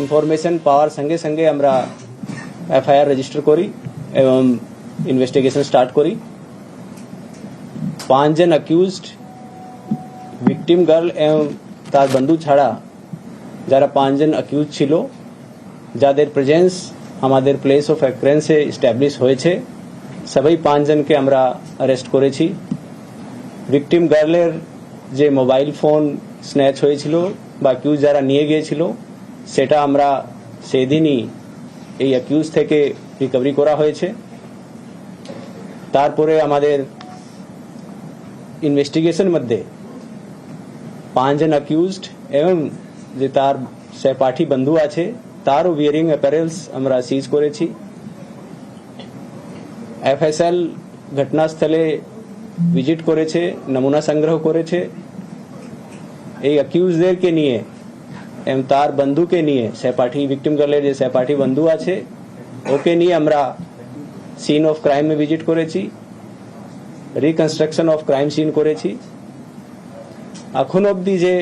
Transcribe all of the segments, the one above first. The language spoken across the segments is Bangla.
ইনফরমেশন পাওয়ার সঙ্গে সঙ্গে আমরা এফআইআর রেজিস্টার করি এবং ইনভেস্টিগেশন স্টার্ট করি পাঁচজন অ্যাকিউজড ভিকটিম গার্ল এবং তার বন্ধু ছাড়া যারা পাঁচজন অ্যাকিউজ ছিল যাদের প্রেজেন্স আমাদের প্লেস অফ অ্যাক্রেন্সে স্ট্যাবলিশ হয়েছে সবাই পাঁচজনকে আমরা অ্যারেস্ট করেছি ভিকটিম গার্লের যে মোবাইল ফোন স্ন্যাচ হয়েছিল বা অ্যাকিউজ যারা নিয়ে গিয়েছিল সেটা আমরা সেদিনই এই অ্যাকিউজ থেকে রিকভারি করা হয়েছে। তারপরে আমাদের ইনভেস্টিগেশন মধ্যে পাঁচজন অ্যাকিউজড এবং যে তার সহপাঠী বন্ধু আছে, তারও বিয়ারিং অ্যাপারেলস আমরা সিজ করেছি। এফএসএল ঘটনাস্থলে ভিজিট করেছে, নমুনা সংগ্রহ করেছে। এই অ্যাকিউজদেরকে নিয়ে এবং তার বন্ধুকে নিয়ে সহপাঠী ভিকটিম গার্লের যে সহপাঠী বন্ধু আছে ওকে নিয়ে আমরা সিন অফ ক্রাইমে ভিজিট করেছি রিকনস্ট্রাকশন অফ ক্রাইম সিন করেছি এখন অবধি যে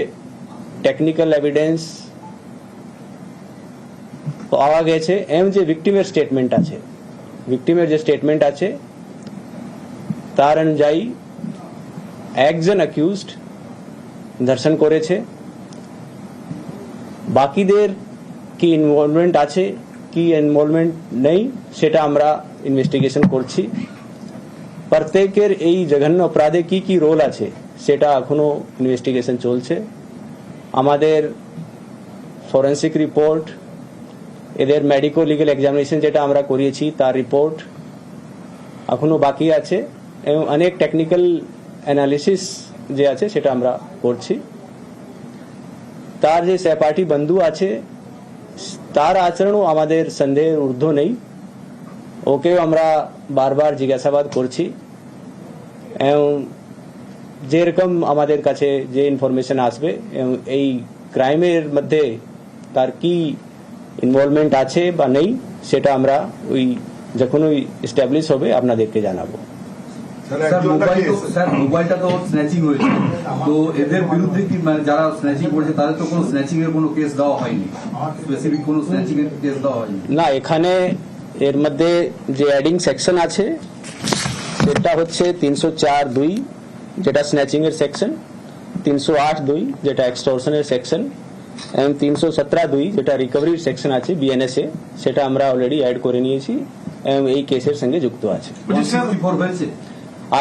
টেকনিক্যাল এভিডেন্স পাওয়া গেছে এবং যে ভিকটিমের স্টেটমেন্ট আছে ভিকটিমের যে স্টেটমেন্ট আছে তার অনুযায়ী একজন অ্যাকিউজড ধর্ষণ করেছে বাকিদের কি ইনভলভমেন্ট আছে, কি ইনভলভমেন্ট নেই, সেটা আমরা ইনভেস্টিগেশন করছি। প্রত্যেকের এই জঘন্য অপরাধে কি কি রোল আছে, সেটা এখনও ইনভেস্টিগেশন চলছে। আমাদের ফরেন্সিক রিপোর্ট এদের মেডিকো লিগেল এক্সামিনেশন যেটা আমরা করিয়েছি, তার রিপোর্ট এখনও বাকি আছে। এবং অনেক টেকনিক্যাল অ্যানালিসিস যে আছে, সেটা আমরা করছি। তার যে সহপাঠী বন্ধু আছে, তার আচরণও আমাদের সন্দেহের ঊর্ধ্ব নেই। ওকেও আমরা বারবার জিজ্ঞাসাবাদ করছি। এবং যেরকম আমাদের কাছে যে ইনফরমেশন আসবে এই ক্রাইমের মধ্যে তার কি ইনভলভমেন্ট আছে বা নেই, সেটা আমরা ওই যখন ওই এস্টাবলিশ হবে, আপনাদেরকে জানাব। স্যার একজনটা মোবাইল কে তো স্যার মোবাইলটা তো স্ন্যাচিং হয়েছে। তো এদের বিরুদ্ধে কি মানে যারা স্ন্যাচিং করেছে তাদের তো কোনো স্ন্যাচিং এর কোনো কেস দেওয়া হয়নি। স্পেসিফিক কোনো স্ন্যাচিং এর কেস দেওয়া হয়নি। না এখানে এর মধ্যে যে অ্যাডিং সেকশন আছে সেটা হচ্ছে তিনশো চার দুই যেটা স্ন্যাচিং এর সেকশন তিনশো আট দুই যেটা এক্সটর্শনের সেকশন এবং তিনশো সতেরো দুই যেটা রিকভারির সেকশন আছে বিএনএসএ সেটা আমরা অলরেডি অ্যাড করে নিয়েছি এবং এই কেসের সঙ্গে যুক্ত আছে।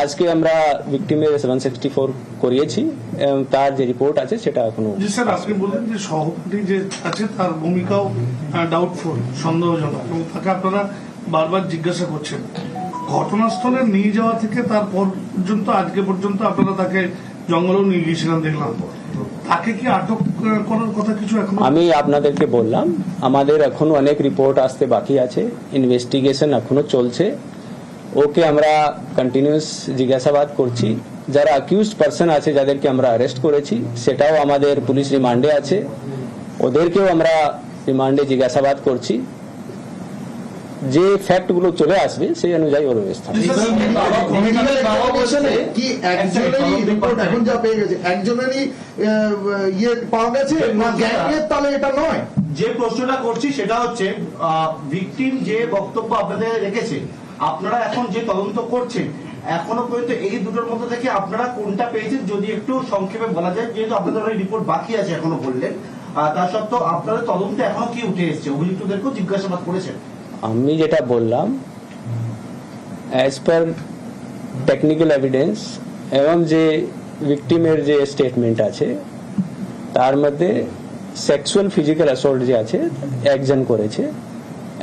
আজকে আমরা ভিক্টিমের সেভেন সিক্সটি ফোর করিয়েছি এবং তার যে রিপোর্ট আছে সেটা এখনও জি স্যার আপনি বললেন যে সহপাঠী যে আছে তার ভূমিকাও ডাউটফুল সন্দেহজনক এবং তাকে আপনারা বারবার জিজ্ঞাসা করছেন। ঘটনাস্থলে নিয়ে যাওয়া থেকে তার পর্যন্ত আজকে পর্যন্ত আপনারা তাকে জঙ্গলেও নিয়ে গিয়েছিলেন দেখলাম। তাকে কি আটক করার কথা কিছু এখন? আমি আপনাদেরকে বললাম আমাদের এখনও অনেক রিপোর্ট আসতে বাকি আছে ইনভেস্টিগেশন এখনও চলছে। ওকে আমরা কন্টিনিউস জিজ্ঞাসাবাদ করছি। যারা অ্যাকিউজ পার্সন আছে যাদেরকে আমরা অ্যারেস্ট করেছি সেটাও আমাদের পুলিশ রিমান্ডে আছে। ওদেরকেও আমরা রিমান্ডে জিজ্ঞাসাবাদ করছি। যে ফ্যাক্টগুলো চলে আসবে সেই অনুযায়ী ওর ব্যবস্থা হবে। মেডিকেল বাবা বলছেন কি একজনেরই রিপোর্ট এখন যা পেয়ে গেছে? একজনেরই আহ, পাওয়া গেছে না গ্যাংয়ের তাহলে এটা নয়? যে প্রশ্নটা করছি সেটা হচ্ছে ভিকটিম যে বক্তব্য আপনাদের রেখেছে আপনারা এখন যে তদন্ত করছেন, এখনও পর্যন্ত এই দুটোর মধ্যে থেকে আপনারা কোনটা পেয়েছেন যদি একটু সংক্ষেপে বলা যায়, যেহেতু আপনাদের রিপোর্ট বাকি আছে এখনও বললেন তা সত্ত্বেও আপনাদের তদন্তে এখনও কি উঠে এসেছে? অভিযুক্তদেরকেও জিজ্ঞাসাবাদ করেছেন। আমি যেটা বললাম অ্যাজ পার টেকনিক্যাল এভিডেন্স এবং যে ভিকটিমের যে স্টেটমেন্ট আছে, তার মধ্যে সেক্সুয়াল ফিজিক্যাল অ্যাসল্ট যে আছে, একজন করেছে।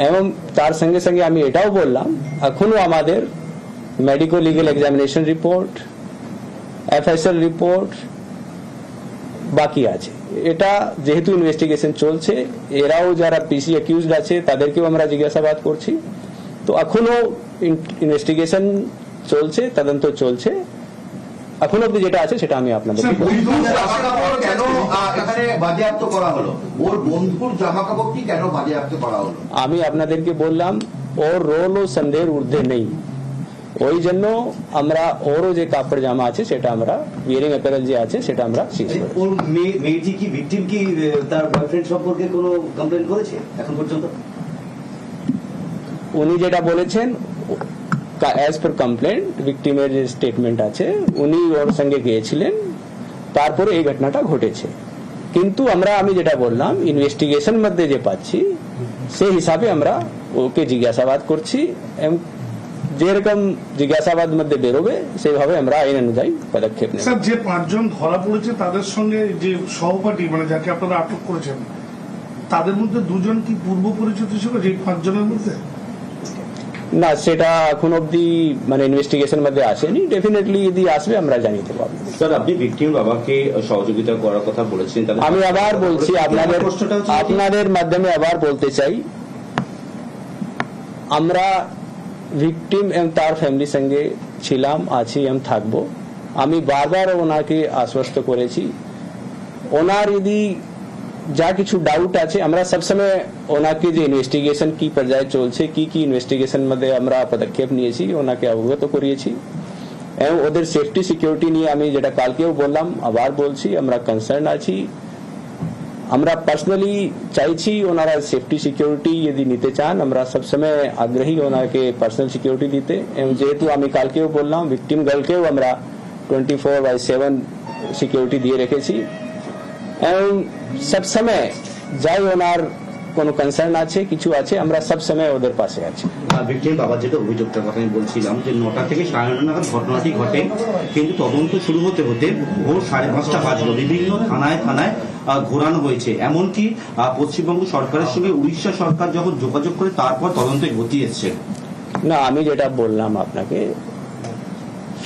এবং তার সঙ্গে সঙ্গে আমি এটাও বললাম, এখনও আমাদের medico legal examination report FSL report বাকি আছে। এটা যেহেতু ইনভেস্টিগেশন চলছে, এরাও যারা পিসি অ্যাকিউজড আছে, তাদেরকেও আমরা জিজ্ঞাসাবাদ করছি। তো এখনও ইনভেস্টিগেশন চলছে, তদন্ত চলছে। এখনও অব্দি যেটা আছে সেটা আমি আপনাদের আমি আপনাদেরকে বললাম ওর রোল ও সন্দেহের ঊর্ধ্বে নেই। ওই জন্য আমরা ওরও যে কাপড় জামা আছে সেটা আমরা বিয়ারিং অ্যাপারেল যে আছে সেটা আমরা সিজ করি ওর মেয়ে মেয়েটি কি ভিকটিম কি তার বয়ফ্রেন্ড সম্পর্কে কোনো কমপ্লেন করেছে এখন পর্যন্ত? উনি যেটা বলেছেন অ্যাজ পার কমপ্লেন্ট ভিকটিমের যে স্টেটমেন্ট আছে, উনি ওর সঙ্গে গিয়েছিলেন। তারপরে এই ঘটনাটা ঘটেছে। কিন্তু আমরা, আমি যেটা বললাম ইনভেস্টিগেশন মধ্যে যে পাচ্ছি সেই হিসাবে আমরা ওকে জিজ্ঞাসাবাদ করছি যেরকম জিজ্ঞাসাবাদ মধ্যে বেরোবে, সেইভাবে আমরা আইন অনুযায়ী পদক্ষেপ নেব। যে পাঁচজন ধরা পড়েছে, তাদের সঙ্গে যে সহপাঠী মানে যাকে আপনারা আটক করেছেন, তাদের মধ্যে দুজন কি পূর্ব পরিচিত ছিল, যে পাঁচজনের মধ্যে? না সেটা এখন অব্দি মানে ইনভেস্টিগেশন মধ্যে আসেনি। ডেফিনেটলি যদি আসবে আমরা জানিয়ে পারব স্যার আপনি ভিকটিম বাবাকে সহযোগিতা করার কথা বলেছেন আমি আবার বলছি আপনাদের আপনাদের মাধ্যমে আবার বলতে চাই আমরা ভিকটিম এবং তার ফ্যামিলির সঙ্গে ছিলাম আছি এবং থাকব। আমি বারবার ওনাকে আশ্বস্ত করেছি। ওনার যদি যা কিছু ডাউট আছে আমরা সবসময় ওনাকে যে ইনভেস্টিগেশন কি পর্যায়ে চলছে কি কি ইনভেস্টিগেশন মধ্যে আমরা পদক্ষেপ নিয়েছি ওনাকে অবগত করিয়েছি এবং ওদের সেফটি সিকিউরিটি নিয়ে আমি যেটা কালকেও বললাম আবার বলছি আমরা কনসার্ন আছি আমরা পার্সোনালি চাইছি ওনারা সেফটি সিকিউরিটি যদি নিতে চান আমরা সবসময় আগ্রহী ওনাকে পার্সোনাল সিকিউরিটি দিতে এবং যেহেতু আমি কালকেও বললাম ভিকটিম গার্লকেও আমরা twenty four by seven security দিয়ে রেখেছি এবং সবসময় যাই ওনার কোনো কনসার্ন আছে কিছু আছে আমরা সবসময় ওদের পাশে আছি ভিকটিম বাবার যেটা অভিযোগটার কথা আমি বলছিলাম যে নটা থেকে সাড়ে নটা নাগাদ ঘটনাটি ঘটে কিন্তু তদন্ত শুরু হতে হতে ভোর সাড়ে পাঁচটা বাজলো। বিভিন্ন থানায় থানায় ঘোরানো হয়েছে। এমনকি পশ্চিমবঙ্গ সরকারের সঙ্গে উড়িষ্যা সরকার যখন যোগাযোগ করে তারপর তদন্তে গতি এসছে। না আমি যেটা বললাম আপনাকে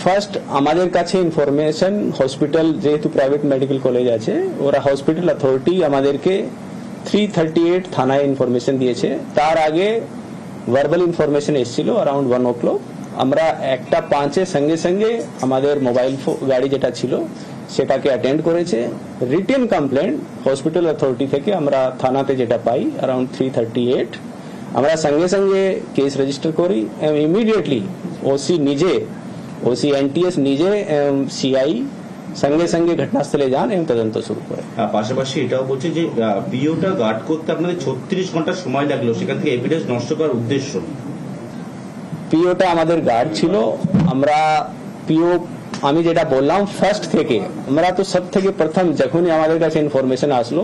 ফার্স্ট আমাদের কাছে ইনফরমেশন হসপিটাল যেহেতু প্রাইভেট মেডিকেল কলেজ আছে, ওরা হসপিটাল অথরিটি আমাদেরকে থ্রি থার্টি এইট থানায় ইনফরমেশন দিয়েছে। তার আগে ভার্বাল ইনফরমেশন এসেছিল অ্যারাউন্ড ওয়ান ও ক্লক আমরা একটা পাঁচের সঙ্গে সঙ্গে আমাদের মোবাইল গাড়ি যেটা ছিল, সেটাকে অ্যাটেন্ড করেছে। রিটেন কমপ্লেন হসপিটাল অথরিটি থেকে আমরা থানাতে যেটা পাই অ্যারাউন্ড থ্রি থার্টি এইট আমরা সঙ্গে সঙ্গে কেস রেজিস্টার করি ইমিডিয়েটলি ওসি নিজে ওসি এনটিএস নিজে সিআই সঙ্গে সঙ্গে ঘটনাস্থলে যান এবং তদন্ত শুরু করে পাশাপাশি এটাও বলছে যে পিওটা গার্ড করতে আপনাদের ছত্রিশ ঘণ্টা সময় লাগল সেখান থেকে এভিডেন্স নষ্ট করার উদ্দেশ্য পিওটা আমাদের গার্ড ছিল আমরা পিও আমি যেটা বললাম ফার্স্ট থেকে আমরা তো সব থেকে প্রথম যখনই আমাদের কাছে ইনফরমেশন আসলো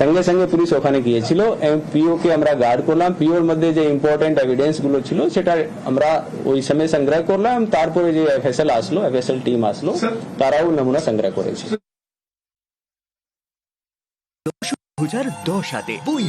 সঙ্গে সঙ্গে পুলিশ ওখানে গিয়েছিল এবং পিও কে আমরা গার্ড করলাম। পিওর মধ্যে যে ইম্পর্টেন্ট এভিডেন্সগুলো ছিল সেটা আমরা ওই সময় সংগ্রহ করলাম। তারপরে যে এফএসএল আসলো এফ এফএসএল টিম আসলো তারাও নমুনা সংগ্রহ করেছে। দু হাজার দশ সালে বই